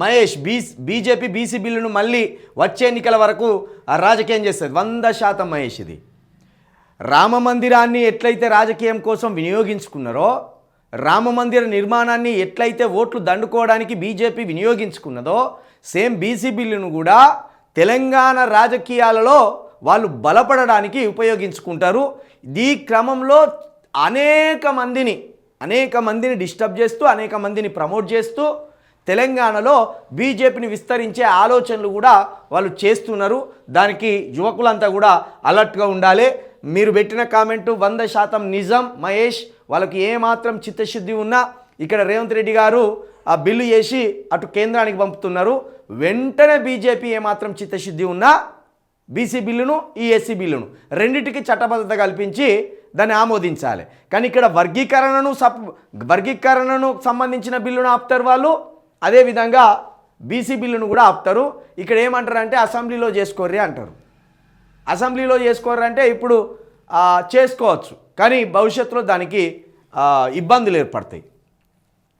Mahesh be BJP BC బిల్లును మళ్ళీ వచ్చే ఎన్నికల వరకు రాజకీయం చేస్తుంది. వంద శాతం మహేష్ ఇది. రామ మందిరాన్ని ఎట్లయితే రాజకీయం కోసం వినియోగించుకున్నారో రామ మందిర నిర్మాణాన్ని ఎట్లయితే ఓట్లు దండుకోవడానికి బీజేపీ వినియోగించుకున్నదో సేమ్ బీసీ బిల్లును కూడా తెలంగాణ రాజకీయాలలో వాళ్ళు బలపడడానికి ఉపయోగించుకుంటారు. ఈ క్రమంలో అనేక మందిని అనేక మందిని డిస్టర్బ్ చేస్తూ అనేక మందిని ప్రమోట్ చేస్తూ తెలంగాణలో బీజేపీని విస్తరించే ఆలోచనలు కూడా వాళ్ళు చేస్తున్నారు. దానికి యువకులంతా కూడా అలర్ట్గా ఉండాలి. మీరు పెట్టిన కామెంటు వంద శాతం నిజం. మహేష్ వాళ్ళకి ఏమాత్రం చిత్తశుద్ధి ఉన్నా ఇక్కడ రేవంత్ రెడ్డి గారు ఆ బిల్లు చేసి అటు కేంద్రానికి పంపుతున్నారు. వెంటనే బీజేపీ ఏమాత్రం చిత్తశుద్ధి ఉన్నా బీసీ బిల్లును ఈ ఎస్సీ బిల్లును రెండింటికి చట్టబద్ధత కల్పించి దాన్ని ఆమోదించాలి. కానీ ఇక్కడ వర్గీకరణను సప్ వర్గీకరణను సంబంధించిన బిల్లును ఆపుతారు వాళ్ళు. అదేవిధంగా బీసీ బిల్లును కూడా ఆపుతారు. ఇక్కడ ఏమంటారంటే అసెంబ్లీలో చేసుకోర్రి అంటారు. అసెంబ్లీలో చేసుకోరంటే ఇప్పుడు చేసుకోవచ్చు. కానీ భవిష్యత్తులో దానికి ఇబ్బందులు ఏర్పడతాయి.